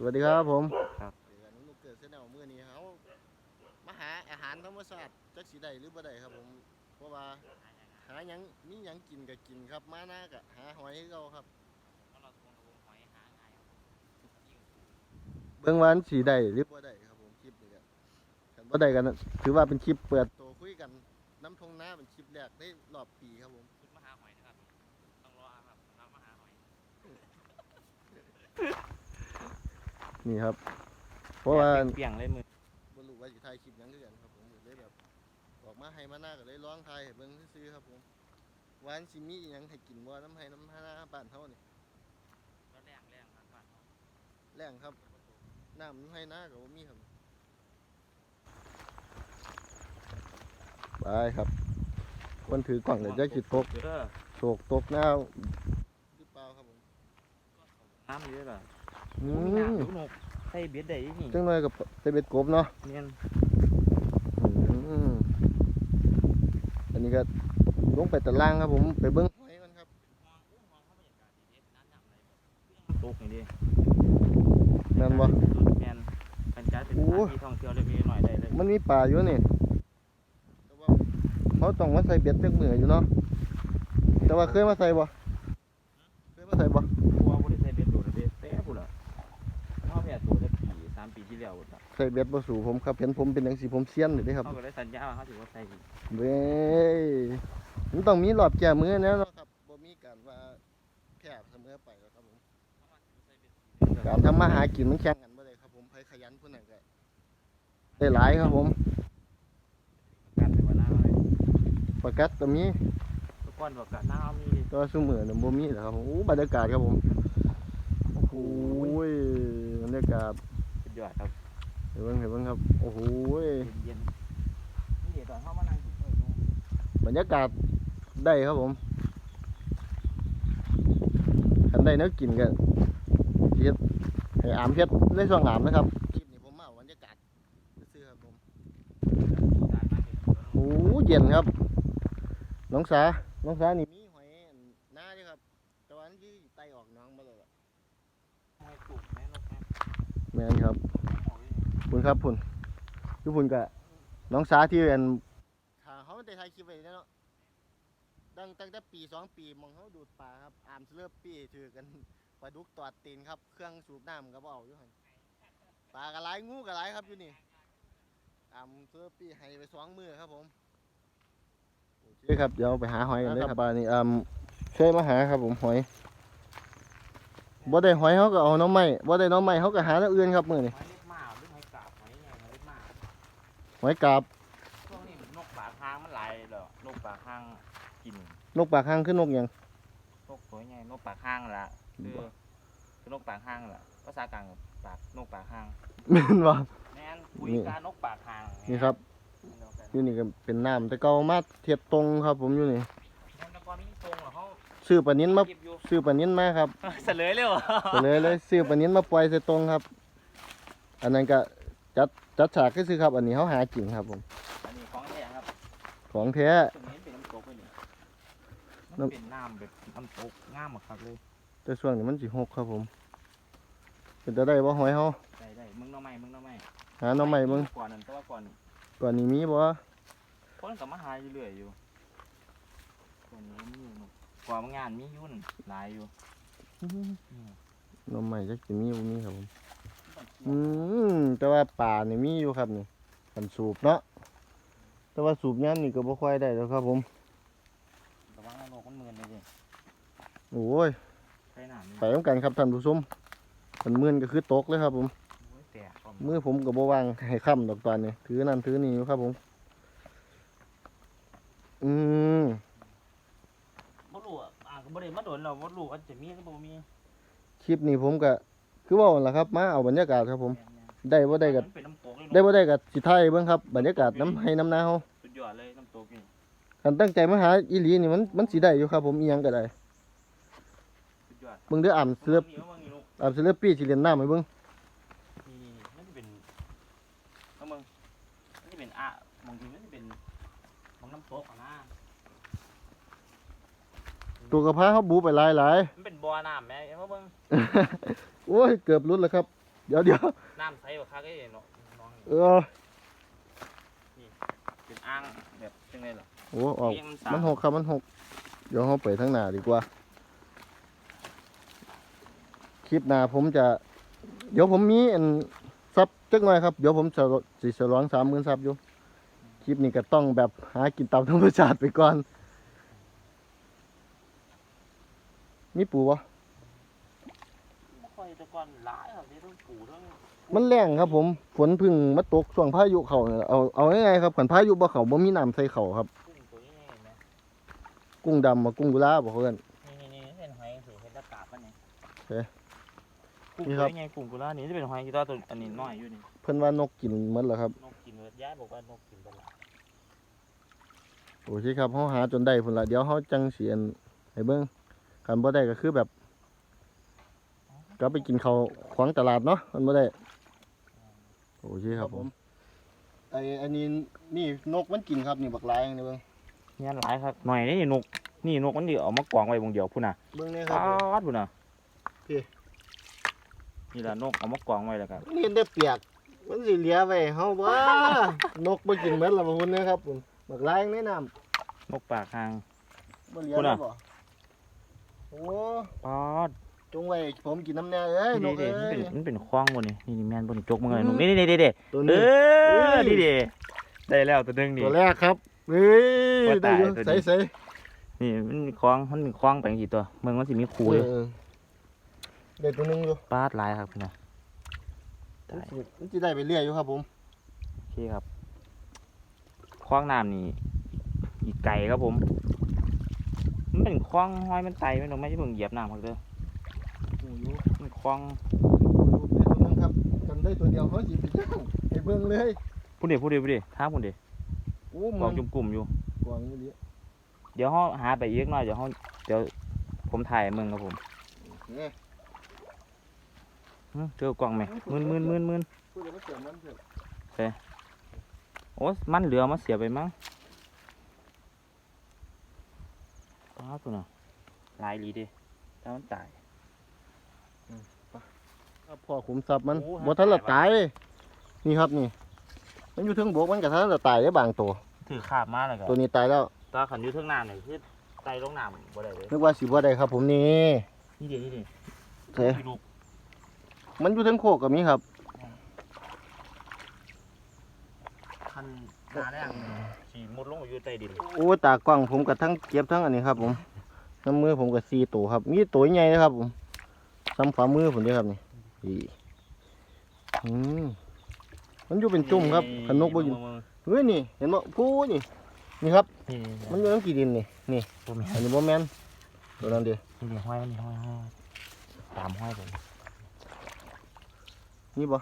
สวัสดีครับผมครับเดี๋ยวนุ๊กเกิดเส้นแนวมือนี้เขามาหาอาหารธรรมชาติจักสีใดหรือบ่ได้ครับผม เพราะว่าหาหยังมีหยังกินก็กินครับ มาหน้ากะหาหอยให้เราครับเบื้องวามันสีใดหรือบ่ได้ครับผมคลิปนี้ก็คันบ่ได้กันถือว่าเป็นคลิปเปิดตัวคุยกันน้ำทงหน้าเป็นคลิปแรกในรอบปีครับผมชุดมหาหอยนะครับต้องรอครับน้ำมหาหอย นี่ครับ เพราะว่าเปลี่ยงเลยมือบ่รู้ว่าสิถ่ายคลิปหยังคือกันครับผมก็เลยแบบออกมาให้มาหน้าก็เลยร้องถ่ายให้เบิ่งซื่อๆครับผมวาอันสิมีอิหยังให้กินบ่น้ำให้น้ำหน้าบ้านเฮานี่ก็แรงแรงครับบ้านเขาแรงครับน้ำน้ำให้หน้าก็บ่มีครับไปครับ คนถือกล่องเดี๋ยวจะคิดตกเออโศกตกหน้าหรือเปล่าครับผมน้ำเยอะเหรอ อืมีมน้ำลูกนกใส่เบ็ดได้ยังนี่จังเลยกับเตเบ็ดกบเนาะเนียนอืมอันนี้ก็ลงไปตะล่างครับผมไปเบิ้งหอยมันครับตกนี่ดิแม่นบ่ แมนเป็นการเป็นโอ้สถานที่ท่องเที่ยวเลยมีหน่อยได้เลยมันมีป่าอยู่นี่แต่ว่าเขาต้องมาใส่เบ็ดจักมืออยู่เนาะแต่ว่าเคยมาใส่บ่เคยมาใส่บ่ ปีสามปีที่แล้วพุ่นล่ะใส่เบ็ดบ่สู่ผมครับเห็นผมเป็นจังซี่ผมเซียนเลยเด้ครับเขาก็ได้สัญญาว่าเขาถือว่าใส่อีกเว้ยมันต้องมีรอบแก้มือแน่เนาะครับบ่มีการว่าแพ้เสมอไปหรอกครับผมการทำมาหากินมันแข่งกันบ่ได้ครับผมใครขยันผู้นั้นก็ได้หลายครับผมการถือว่าน้ำเลยประกัดก็มีทุกคนบอกกับน้ำมีแตัวาซุมื้อน่ะบ่มีแล้วครับผมโอ้บรรยากาศครับผมโอ้โหยบรรยากาศสุด ยอดครับเห็นเบิ่งเห็นเบิ่งครับ โอ้โหยเย็นๆนี่เดี๋ยวตอนเข้ามานั่งกินเออนุ่มบรรยากาศได้ครับผมคันได้แนวกินก็เฮ็ดให้อามเฮ็ดในช่วงอามนะครับคลิปนี้ผมมาเอาบรรยากาศซื่อๆครับผมจานมากเลยโอ้เย็นครับ น้องสา น้องสานี่มีหอยอันหน้าด้วยครับ แต่ว่าอันที่ไตออกน้องมาเลยอะ ไม่ปลูกแม่นกแม่ แม่นครับโอ้ยคุณครับคุณคือคุณกะน้องสาที่เป็นถ้าเขาได้ถ่ายคลิปไว้แล้วเนาะตั้งตั้งแต่ปีสองปีมองเขาดูดปลาครับอามเสลือปีถือกันปลาดุกตอดตีนครับ เครื่องสูบน้ำก็บเอาอยู่หันปลากระไรงูกระไรครับอยู่นี่อามเสลือปีให้ไปสองมือครับผมโอเคครับเดี๋ยวไปหาหอยกันเลยครับปลานี่อามเคยมาหาครับผมหอย บ่ได้หอยเขาก็เอาหน้องไม้บ่ได้หน้องไม้เขาก็หาแน้วอื่นครับมือนี่หอยเล็บหมาหรือหอยกาบหอยใหญ่หอยเล็บหมาหอยกาบช่วงนี้นกปากค้างมันหลายเหรอนกปากค้างกินนกปากหางขึ้นนกหยังนกตัวใหญ่นกปากค้างล่ะคือคือนกปากค้างล่ะภาษากลางปากนกปากค้างแม่นบ่แม่นคุยกานกปากค้างนี่ครับอยู่นี่ก็เป็นน้ำแต่เก่ามาเทียบตรงครับ ผมอยู่นี่มันตะกอนมีตรงเหรอเขา ซื้อปลานิ้นมาเก็บอยู่ซื้อปลานิ้นมาครับเสลยเลยเหรอก็เลยเลยซื้อปลานิ้นมาปล่อยใส่ตรงครับ อันนั้นก็จัดจัดฉากก็ซื้อครับ อันนี้เขาหากินครับผมอันนี้ของแท้ครับของแท้ ตรงนี้เป็นน้ำตกเลยนี่มันเป็นน้ำแบบน้ำตกงามมากครับเลยแต่ช่วงนี้มันสิหกครับผมเป็นตะได้บ่หอยเฮาได้ได้มึงหน้อไม้มึงหน้อไม้หาหน้องใหม่เบิ่งก่อนนั้นแต่ว่าก่อนก่อนนี้มีบ่คนก็มาหาอยู่เรื่อยอยู่ก่อนนี้มีอยู่เนอะ กว่ามางานมีอยุ่นหลายอยู่หน้องใหม่จักสิมีบ่มีครับผม อืมแต่ว่าป่านี่มีอยู่ครับนี่กันสูบเนาะ แต่ว่าสูบยามนี่ก็บ่ค่อยได้แล้วครับผม ระวังนะโลกมันเมือนเลยดิโอ้ย ใช่หนานี่ไปต้องกันครับท่านผู้ชมมันมื่นก็คือตกเลยครับผมโอ้ยแตกความมือผมก็บ่วางให้ค่ำดอกตอนนี้ถือนั่นถือนี่อยู่ครับผม อืมบ่รู้อะอ่าก็บ่ ได้มาโดนเราบ่รู้ว่าจะมีหรือบ่มีคลิปนี้ผมก็คือเว่าหั่นล่ะครับ มาเอาบรรยากาศครับผมแม่นได้บ่ๆได้ก็มันเป็นน้ำตกเลยเนอะได้บ่ได้ก็สิถ่ายเบิ่งครับบรรยากาศน้ำให้น้ำนาเฮาสุดยอดเลยน้ำตกนี่คันตั้งใจมาหาอีหลีนี่มันมันสิได้อยู่ครับ ผมอีหยังก็ได้สุดยอดเบิ่งเด้ออ่ำเสือบิ่งนี่บิ่งนี่ลูกอ่ำเสือปี้สิเล่นน้ำให้เบิ่งนี่นี่มันจะเป็นเอามึงมันจะเป็นอะบางทีมันจะเป็นของน้ำตกอะนะ ตัวกระพาเฮาบูไปหลายมันเป็นบ่อน้ำแม่เห็นบ่เบิ่งๆโอ้ย เกือบหลุดแล้วครับ เดี๋ยวเดี๋ยวน้ำใสกว่าคักไอ้เนาะน้องเออเป็นอ่างแบบจังไดล่ะโอ้ออก เลี้ยงสามันหกครับมันหกเดี๋ยวเราไปทางหน้าดีกว่า คลิปหน้าผมจะ เดี๋ยวผมมีอันซับจักหน่อยครับ เดี๋ยวผมจะสิฉลองสามหมื่นซับอยู่ คลิปนี้ก็ต้องแบบหากินตามธรรมชาติไปก่อน มีปูวะค่อยแตะก่อนหลายครับนี่ทั้งปูทั้งมันแรงครับผม ฝนเพึ่งมาตกช่วงพายุเขาเนี่ยเอาเอาง่ายๆครับขันพายุบ่เขาบ่มีน้ำใส่เขาครับ กุ้งตัวนี้เห็นไหมกุ้งดำมากุ้งกุลาบอกเพื่อน นี่นี่นี่เป็นหอยสิเห็นตะกาบมันนี่เอ๊ะกุ้งนี่ตัครัวบ นี้ไงกุ้งกุลานี่จะเป็นหอยกีตาร์ตัวอันนี้น้อยอยู่นี่เพิ่นว่านกกินหมดแล้วครับ นกกินเบิดย้ายบอกว่านกกินเบิดละโอเคครับเฮาหาจนได้พุ่นละเดี๋ยวเฮาจังเสียนให้เบิ่ง คันบ่ได้ก็คือแบบ ก็ไปกินข้าวขวางตลาดเนาะมันบ่ได้โอเคครับผมไออันนี้นี่นกมันกินครับนี่บักลายนี่เบิ่งเนี่ยหลายครับหน่อยนี่นกนี่นกมันเดียวเอามากวางไว้บงเดียวพุ่นน่ะเบิ่งนี่คปรับาดพุ่นน่ะพี่นี่ละนกเอามากวางไว้แล้วครับนี่เห็นแต่เปียกมันสิเหลือไว้ให้เฮาบ่นกบ่กินหมดแล้วบ่พุ่นนะครับพุ่นบักลายในน้ำนกปากหางบ่เหลือพุ่นแล้น่ะวบ่ โอ้ปาดจงไว้ผมกินน้ำแน่เอ้ยนนี่กเด็เอ้มันเป็นยมันเป็นคว้างบนนี่นี่นี่แม่นบนนี่จกมึงเลยอืนมกนี่นี่นี่เด็ตัวเอนี้ อนี่เด็ได้แล้วตัวหนึงนี่ ตัวแรกครับเฮ้ยว่าได้ตายอยู่ตัวนี้ ใส่ใส่นี่มันมีคว้างมันมีคว้างไปกี่ตัวเมืองมันสิมีคูเลยเออได้ตัวหนึงอยู่ปาดหลายครับพี่นะได้มันสิมันจะได้ไปเรื่อยอยู่ครับผมโอเคครับคว้างน้ำนี่อีกไก่ครับผม มันเป็นคว้างห้อยมันไตไม่ลงไม่ใช่เพิ่งเหยียบน้ำครับเด้อโอ้ยมันคว้างได้ตัวหนึงครับจำได้ตัวเดียวเขาจีบไปจ้างไอ้เบิ้งเลยพูดเดี๋ยวพูดเดี๋ยวพูดเดี๋ยวท้าพูดเดี๋ยวโอ้กมัองนจุ่มกลุ่มอยู่ กวางนี่ดิเดี๋ยวเขาหาไปอีกหน่อยเดี๋ยวเขาเดี๋ยวผมถ่ายให้มึงครับผมเนี่ย หึเจอกล่องไหมมืนมืนมืนมืนพูดจะมาเสียมันเถอะโอ้มันเหลือมาเสียไปมั้ง อ้าวตัวน่ะลายลีเดิถ้ามันตายครับพ่อขุมทรัพย์มันโอ้บ่ทันละหาตาตายยนี่ครับนี่ มันอยู่เทิงบกมันก็ทันละตายได้บางตัว ถือขาบมาเลยครับตัวนี้ตายแล้วตาขันอยู่เทั้งน้ำเนี่ยคือไตลงน้ำบ่ได้เลยนึกว่าสิบ่ได้ครับ ผมนี่นี่เดียวนี่เดียวเฮ้ยพี่ลูกมันอยู่เทิงโคกก็มีครับคัน นาแรกขี่มุดลงไปอยู่ใต้ดินโอ้ตากล้องผมกับทั้งเก็บทั้งอันนี้ครับ ผมน้ำมือผมกับสี่ตัวครับ มีตัวใหญ่นะครับ ผมซ้ำฝ่ามือผมด้วยครับนี่อีอืมมันอยู่เป็นจุ่มครับขนกบ่กินเฮ้ยนี่เห็นบ่ผู้นี่นี่ครับนี่มันอยู่น้ำกี่ดินนี่นี่ตัวแม่อันนี้บ่แม่นตัวนั้นเดีนี่เดี๋ยวห้อยมันนี่ห้อยห้อยตามห้อยผมนี่บ่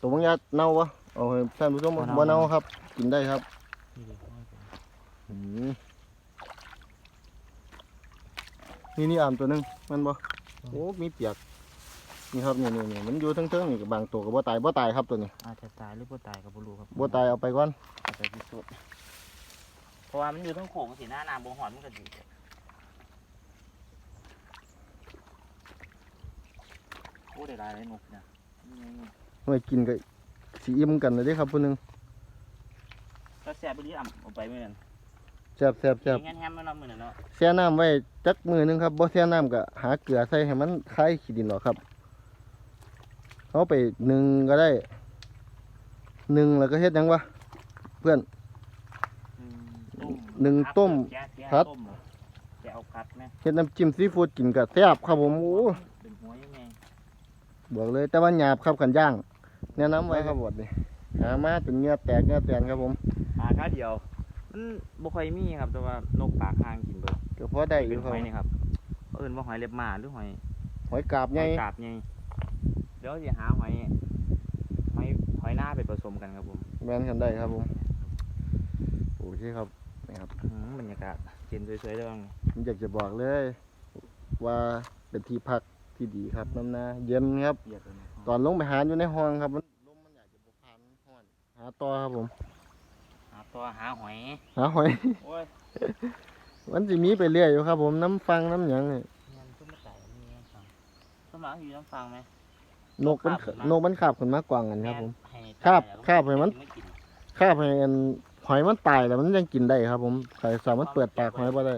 ตัวบางอยางเน่าบ่เอาให้ท่านผู้ชมบ่บ่เน่า ครับ กินได้ครับนี่เดี๋ยวห้อยผมอืมนี่นี่อ่ามตัวหนึงมันบ่โอ้มีเปียกนี่ครับนี่นี่นี่มันอยู่เทั้งๆนี่กับบางตัวก็บ่ตายบ่ตายครับตัวนี้อาจจะตายหรือบ่ตายก็บ่รู้ครับบ่ตายเอาไปก่อนอาจจะพิสูจน์เพราะว่ามันอยู่ทั้งโขงสีหน้าน้ำบ่หอนมันก็ดีโอ้ได้หลายเลยนกเนี่ยนี่ ไว้กินก็สิอิ่มกันเลยเด้ครับผู้หนึงก็แซ่บไปดีอ่ำเอาไปมื้อนั้นแซ่บแซ่บแซ่บงั้นแฮมมันเอามื้อนั้นเนาะแช่น้ำไว้จักมือหนึงครับบ่แช่น้ำก็หาเกลือใส่ให้มันคลายขี้ดินออกครับเอาไปหนึ่งก็ได้หนึ่งแล้วก็เฮ็ดหยังวะอืมต้มหนึ่งต้มแกะแกะพัดต้มเหรอแกะเอาพัดไหมเฮ็ดน้ำจิ้มซีฟู้ดกินก็แซ่บครับผมโอ้เป็นหัวยังไงบอกเลยแต่ว่าหยาบครับกันย่าง แนะนำไว้ครับบดนี่หามาจนเหงื่อแตกเหงื่อแตนครับผมหาค่าเดียว มันบ่ค่อยมีครับ แต่ว่านกปากหางกินเบิดก็พอได้อเป็ยู่นคหรับอยนี่ครับเขาเอิ้นว่าหอยเล็บหมาหรือหอยหอยกาบหใหญ่อยกาบไงเดี๋ยวสิหาหอยหอยหอยหน้าไปผสมกันครับผมแม่นกันได้ครับผมโอเคครับนี่ครับอื้อหือบรรยากาศเย็นสวยๆเด้อผมอยากจะบอกเลย ว่าเป็นที่พัก ที่ดีครับน้ำนาเย็นครับเบียดเลยนะตอนลงไปหาอยู่ในห้องครับมันลมมันอยากจะบผ่านห้อนหาต่อครับผม หาตัวหาหอยหาหอยโอ้ยมันจะมีไปเรื่อยอยู่ครับ ผมน้ำฟังน้ำหยังนี่มันขึ้นมาไต่มีน้ำฟังสมองอยู่น้ำฟังไหมนกมันคาบขึ้นมานกมันคาบขึ้นมากกว่ากันครับผม ให้คาบตยแล้วคาบให้มัน กินคาบให้อันหอยมันตายแล้วมันยังกินได้ครับ ผมใครสามารถเปิดปากหอยบ่ได้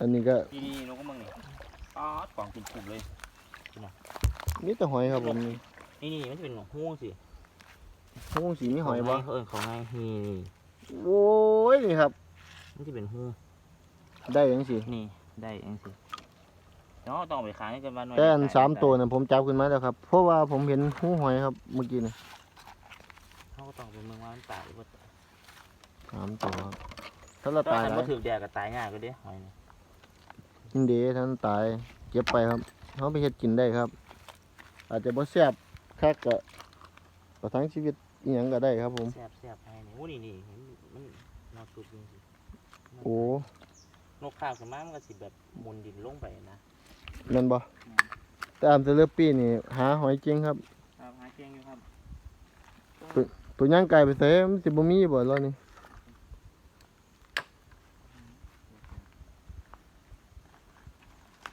อันนี้ก็ทีนี้นกก็มึงนี่อ๋อกล่องกลุ่มๆเลย มีแต่หอยครับผมนี่นี่นี่มันจะเป็นหูสิหูสีมีหอยบ่เออเขาไงนี่นี่โอ้ยนี่ครับ มันจะเป็นหูได้ยังสินี่ ได้เองสิเนาะต้องเอาไปขายให้กันมาหน่อยแต่อันสามตัวน่ะผมจับขึ้นมาแล้วครับ เพราะว่าผมเห็นหูหอยครับเมื่อกี้นี่เขาก็ต้องเป็นเมืองว่ามันตายหรือว่าสามตัวครับถ้าเราถ้าตายมันแล้มาวถือแดดก็ตายง่ายก็เด้หอยนี่ยิ นดีท่านตายเก็บไปครับเขาไปเฮ็ดกินได้ครับ อาจจะบ่แซ่บคักก็ประทังชีวิตอีหยังก็ได้ครับ ผมแซ่บแซ่บให้นี่โอ้นี่นี่มันมันนอนตุกจริงสิโอ้นกข้าวขึ้นมามันก็สิแบบหมุนดินลงไปนะแม่นบ่แต่อันเซเลปี้นี่ หาหอยจริงครับ ครับหาเก่งอยู่ครับ ตัวย่างไก่ไปเสมันสิบ่มีบ่แล้วนี่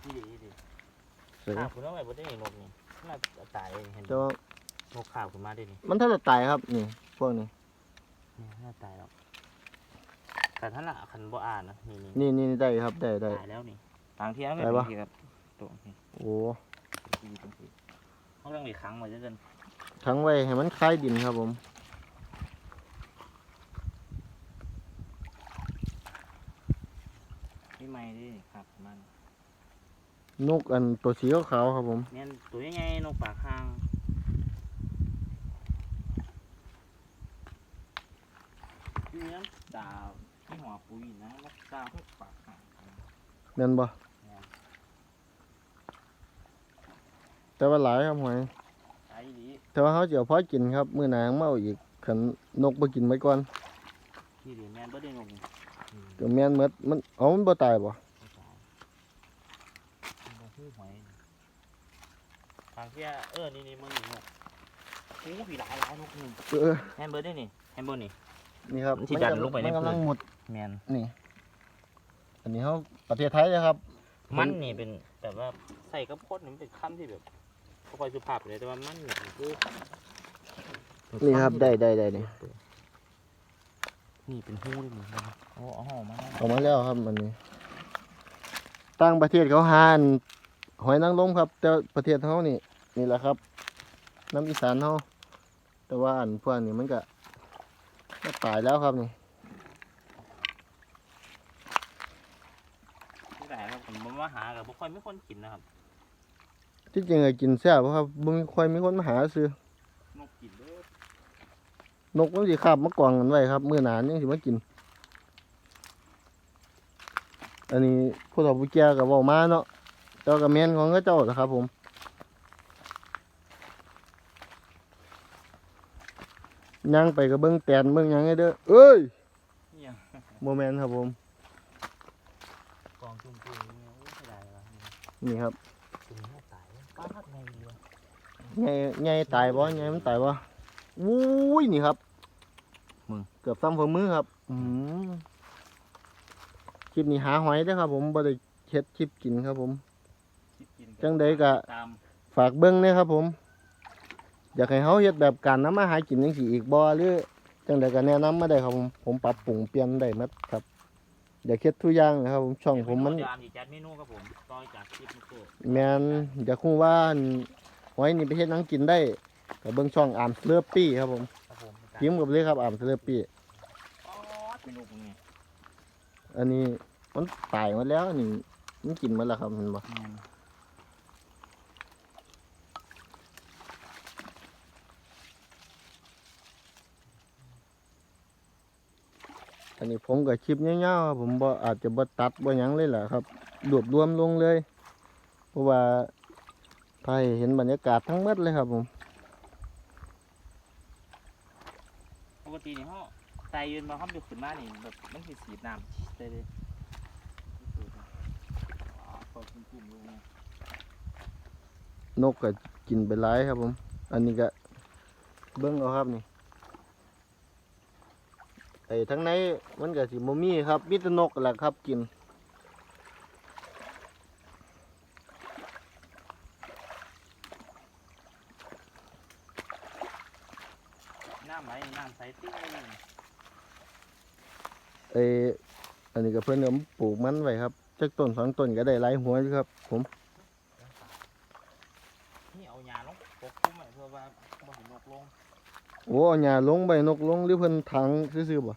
นี่ดีนี่ดี เสยข้าวคุณเอาไว้บ่ได้นกนี่น่าจะตายเองเห็นแต่ว่านกข้าวขึ้นมาได้นี่มันถ้าจะตายครับนี่พวกนี้นี่น่าตายแล้วแต่ท่านละคันบ่อ่านนะนี่นี่นี่นี่ได้ครับได้ได้ ตายแล้วนี่บางทีมันก็ได้เป็นปะทีครับตัวนี้โอ้ทีตรงนี้เขาต้องมีครั้งไว้เรื่อยทั้งไว้ให้มันคล้ายดินครับผมๆนี่ไม่ดิครับมัน นกอันตัวสีขาวๆครับผมเนี่ยตัวใหญ่ๆนกปากหางนี่น้ำดาวที่หัวปุยนะนกดาวพวกปากหางแม่นบ่แต่ว่าหลายครับหอยใช่ดีแต่ว่าเขาจะเอาพอกินครับ มื้อหน้ามาเอาอีกขันนกบ่กินไว้ก่อนที่ดีแมนบ่ได้นกนี่อืมก็แม่นหมดมันเอามันบ่ตายบ่บ่ตายมันบ่ฮู้ หอยนี่ทางเที่ยเออนี่นี่มึงนี่นกโอ้ผีหลายหลายนกนี่เออแฮมเบอร์ได้นี่แฮมเบอร์นี่ นี่ครับมันสิดันลงไปในมันกำลังพื้นหมดแมนนี่ อันนี้เขาประเทศไทยนะครับ มันนี่เป็นแบบว่าใส่กระพดนี่มันเป็นคำที่แบบบ่ค่อยสุภาพเลยแต่ว่ามันนี่คือนี่ครับได้ได้ได้นี่นี่เป็นหูเลยนี่นะครับโอ้เอาออกมาแล้วออกมาแล้วครับอันนี้ต่างประเทศเขาหาอัน หอยนางรมครับ แต่ประเทศเขานี่นี่แหละครับ น้ำอีสานเขาแต่ว่าอันพวกนี้มันก็ก็ตายแล้วครับนี่ที่ไหนครับผมมาหากับบ่ค่อยมีคนกินนะครับที่จริงก็กินแซ่บครับบ่มีค่อยมีคนมาหาซื้อนกกินเด้อนกมันสิคาบมากวางกันไว้ครับมื้อหนานยังสิมากิน อันนี้ผู้เฒ่าผู้แก่ก็เว้ามาเนาะ เจ้าก็แม่นของเขาเจ้าล่ะครับผมย่างไปก็เบิ่งแตนเบิ่งหยังให้เด้อเอ้ยเนี่ยบ่แม่นครับผมกองจุ่มๆนี่โอ้เสียดายวะนี่ครับจุ่มหัวตายป้าทัดไงดีวะใหญ่ใหญ่ตายบ่ใหญ่มันตายบ่วุ้ยนี่ครับเกือบซ้ำฝ่ามือครับอืมคลิปนี้หาหอยเด้อครับ ผมบ่ได้เฮ็ดคลิปกินครับผมคิดกิน จังใดก็ตามฝากเบิ้งเด้อครับผม อยากให้เฮาเฮ็ดแบบการนำมาหากินจังซี่อีกบ่หรือจังใดก็แนะนำมาได้ครับผมผมปรับปรุงเปลี่ยนได้หมดครับอยากเฮ็ดทุกอย่างนะครับ ผมช่องผมมัน เดี๋ยวสิจัดเมนูครับผมต่อยจากคลิปนี้ก็แม่นอยากรู้ว่าอันหอยนี่ไปเฮ็ดหยังกินได้ก็เบิ่งช่องอามสเลอปี้ครับผมครับผมพิมพ์กับเลยครับอามสเลอปี้อ๋อเป็นลูกนี่อันนี้มันตายหมดแล้วอันนี่มันกินหมดแล้วครับเห็นบ่แม่ อันนี้ผมก็คลิปยาวๆครับผมบ่อาจจะบ่ตัดบ่หยังเลยแหละครับรวบรวมลงเลย เพราะว่าถ้าให้เห็นบรรยากาศทั้งหมดเลยครับผม ปกตินี่เฮาใส่ยืนมาเฮาอยู่ขึ้นมานี่แบบมันสิสีดน้ำได้เลยอ๋อพอคุ้มๆลงเนี่ยนกก็กินไปหลายครับผม อันนี้ก็เบิ้งเอาครับนี่ ไอ้ทั้งในมันก็สิบ่มีครับมีต่นกแหละครับกินน้ำไหลน้ำใสติ้งไออันนี้ก็เพื่อนผมปลูกมันไว้ครับจักต้นสองต้นก็ได้หลายหัวอะครับ ผม โอ้เอาหญ้าลงใบนกลงหรือเพิ่นถังซื่อๆบ่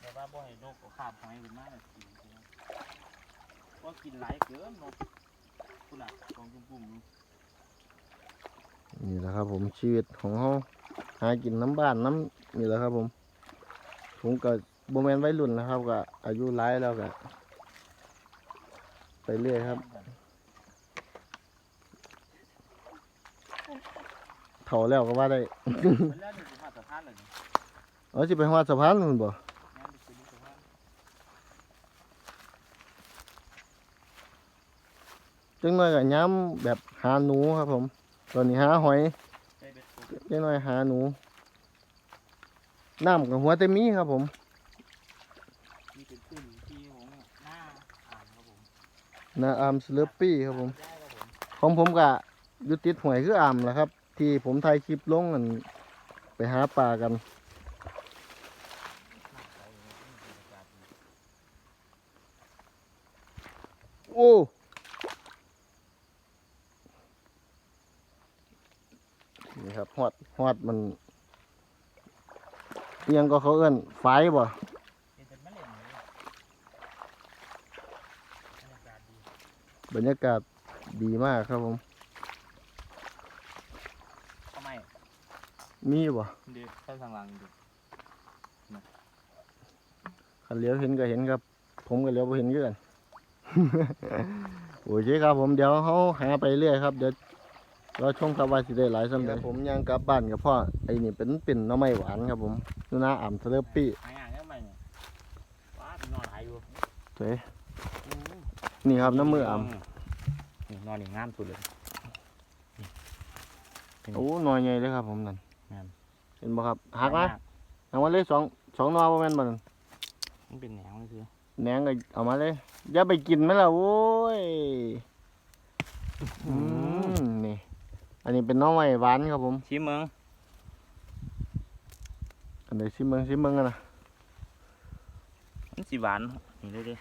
แต่ว่าบ่ให้นกเอาคาบหอยขึ้นมาน่ะกินใช่ไหมว่ากินหลายเกินนกคุณน่ะกองจุ่มๆนี่แหละครับผมชีวิตของเฮาหากินน้ำบ้านน้ำนี่แหละครับ ผม ผมก็บ่แมนวัยรุ่นนะครับก็อายุหลายแล้วก็ไปเรื่อยครับ เฒ่าแล้วก็ว่าได้ มันแล้วนี่สิมาสะพานเลยนี่เอาสิไปฮอดสะพานนู่นบ่งั้นสิไปสะพานจังน้อยก็ย้ำแบบหาหนูครับผม ตอนนี้หาหอยใช้เบ็ดตกจังน้อยหาหนู น้ำกับหัวเต็มมีครับผม มีเป็นขึ้นที่ของหน้าอ่านครับผมนาอามสเลปปี้ครับผม ได้ครับผมของผมก็อยุติดหวยคืออ่ำแหละครับ ที่ผมถ่ายคลิปลงกันไปหาปลากันน้ำใสอยู่นี่บรรยากาศดีโอ้นี่ครับฮอดฮอดมันอิหยังก็เขาเอื้อนไฟบ่บรรยากาศดีมากครับผม ทำไม มีบ่ดีข้างหลังดีคันเลี้ยวเห็นก็เห็นครับ ผมก็เลี้ยวบ่เห็นคือกัน โอเคครับผมเดี๋ยวเขาหาไปเรื่อยครับ เดี๋ยวเราชมครับว่าสิได้หลายสำหรับผมยังกลับบ้านกับพ่อไอ้นี่เป็นเป็นหน้อไม้หวานครับผมนูนาอ่ำเทเลปี้หายอย่างนี้ไหมเนี่ยว้าเป็นนอนหายอยู่สวยนี่ครับน้ำมืออ่นี่นอนนี่งามสุดเลยำโอ้หน่อยใหญ่เลยครับผมนั่น งามเห็นบ่ครับหักนะเอามาเลยสองสองหนอประมาณบ่นั่นมันเป็นแหนงเลยคือแหนงก็เอามาเลยอย่าไปกินไหมล่ะโว้ยอืมนี่ อันนี้เป็นหน้อไม้หวานครับผม ชิมเมืองอันไหนซิเมืองซิเมืองกันนะมันสีหวานนี่เลยดิ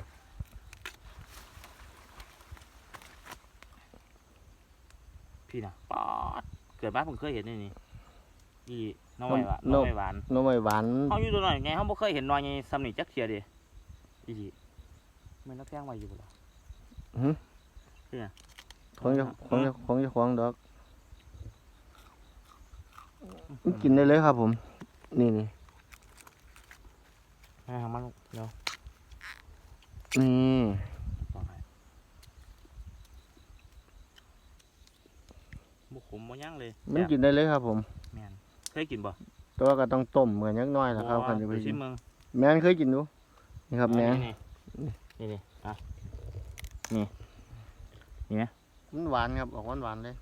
พี่น่ะป๊อดเกิดมาผมเคยเห็นนี่นี่ อีน้องไม้หวานน้องไม้หวานหน้อไม้หวาน เขาอยู่ตัวหน่อยไงเขาบ่เคยเห็นนอยไงซ้ำนี่จักเทียดิอีหลีมันนักแกล้งไว้อยู่บ่ล่ะของเจ้าของเจ้าของเจ้าของดอกมันกินได้เลยครับผม นี่นี่ให้ทางมันเดี๋ยวนี่ต่อให้บ่ขมบ่ยั้งเลยมันแซ่บกินได้เลยครับผม แม่น เคยกินบ่แตัวาก็ต้องต้มเหมือนยักหน้อยนะครับคันจะไปเดี๋ยวกิชินมมึงแม่นเคยกินดูนี่ครับแหนงนี่นี่นี่อะมันหวานครับออกหวานหวานๆเลย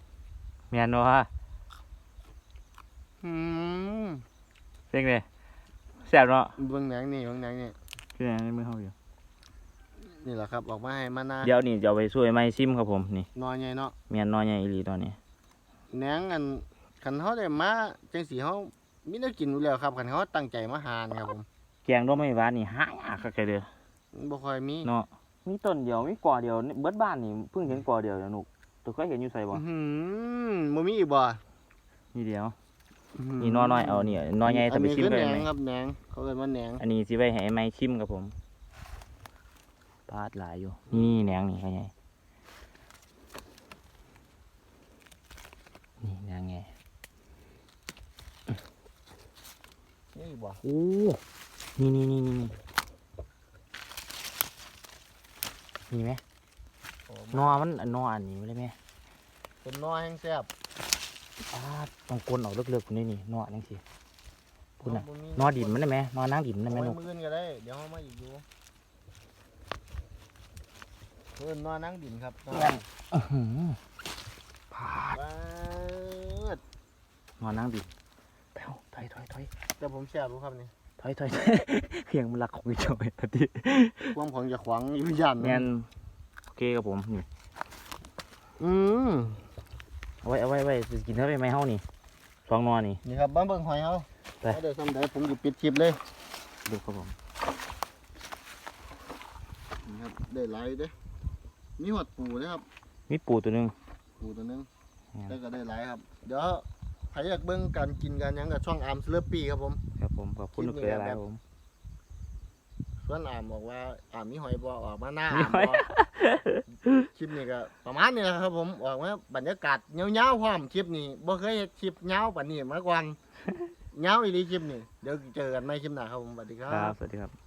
แม่นบ่ฮะอืมเซ็งเลยแซ่บเนาะเบื้องแหนงนี่เบื้องแหนงนี่คือในมือเฮาอยู่นี่แหละครับออกมาให้มานาเดี๋ยวนี่จะเอาไปช่วยไม้ซิมครับผมนี่น้อยใหญ่เนาะแม่นน้อยใหญ่อีหลีตอนนี้ แหนงอัน คันเขาได้มาจังสีเขามีได้กินอยู่แล้วครับคันเขาตั้งใจมาหานครับผมแกงดอกไม้หวานนี่หายากคักเลยมันบ่ค่อยมีเนาะมีต้นเดียวมีกอเดียวนี่เบิดบ้านนี่เพิ่งเห็นกอเดียวเดี๋ยวนุกตัวเคยเห็นอยู่ไสบ่อื้อหือบ่มีอีกบ่นี่เดียวอื้อหืนี่น้อยน้อยเอานี่น้อยใหญ่ถ้าไปชิมอันได้นี้คือไหแหนมงครับแหนงเขาเรียกว่าแหนงอันนี้สิไว้ให้ไม้ชิมครับผมพาดหลายอยู่ นี่แหนงนี่เขาใหญ่นี่แหนงไง นี่อีกบ่โอ้นี่นี่นี่นี่นี่นี่ไหมนอมันนออันนี้ไม่ได้ไหมเป็นน้อยแห้งแซ่บปาดต้องกลนออกเลิกๆคนนี้นี่นอจังสิคุณน่ะบ่มีนอดินมันได้ไหมนอนั่งดินมันได้ไหมโอ้ยนุกมื้ออื่นก็ได้เดี๋ยวเฮามาอีกอยู่เพิ่นนอนนั่งดินครับนอนอื้อหือพาดบ้าดนอนั่งดินแป้วถ อยถอยถอยแต่ผมแซ่บรู้ครับนี่ถอยถอยเพียงมันรักของอีเจ้าไอ้ทันทีความของจะขวางอยู่ยันแม่นโอเคครับผมนี่อืมเอาไว้เอาไว้ไว้สิกินเท่าไหร่ไหมเฮานี่สองนอนี่นี่ครับบ้านเบิ่งหอยเขาไปเอาเดี๋ยวทำได้ผมจะปิดคลิปเลยดูครับผมนี่ครับได้หลายเด้อมีหอดปูนะครับมีปูตัวหนึงปูตัวหนึงอืมแล้วก็ได้หลายครับ เดี๋ยว ใครอยากเบิ่งการกินกันหยังกับช่องอาร์มสเลปปี้ครับผม ครับผมขอบคุณคลินุปกนี้เกลือหลายแบบครับผม ส่วนอามบอกว่าอามมีหอยบ่ออกมาหน้ามีอามหอยบ่คลิปนี้ก็ประมาณนี้นะครับผมออกมาบรรยากาศเงาๆพร้อมคลิปนี้บ่เคยเฮ็ดคลิปเงาปานนี้มาก่อนเงาอีหลีคลิปนี้เดี๋ยวเจอกันใหม่คลิปหน้าครับผมสวัสดีคครัรับ บ สวัสดีครับ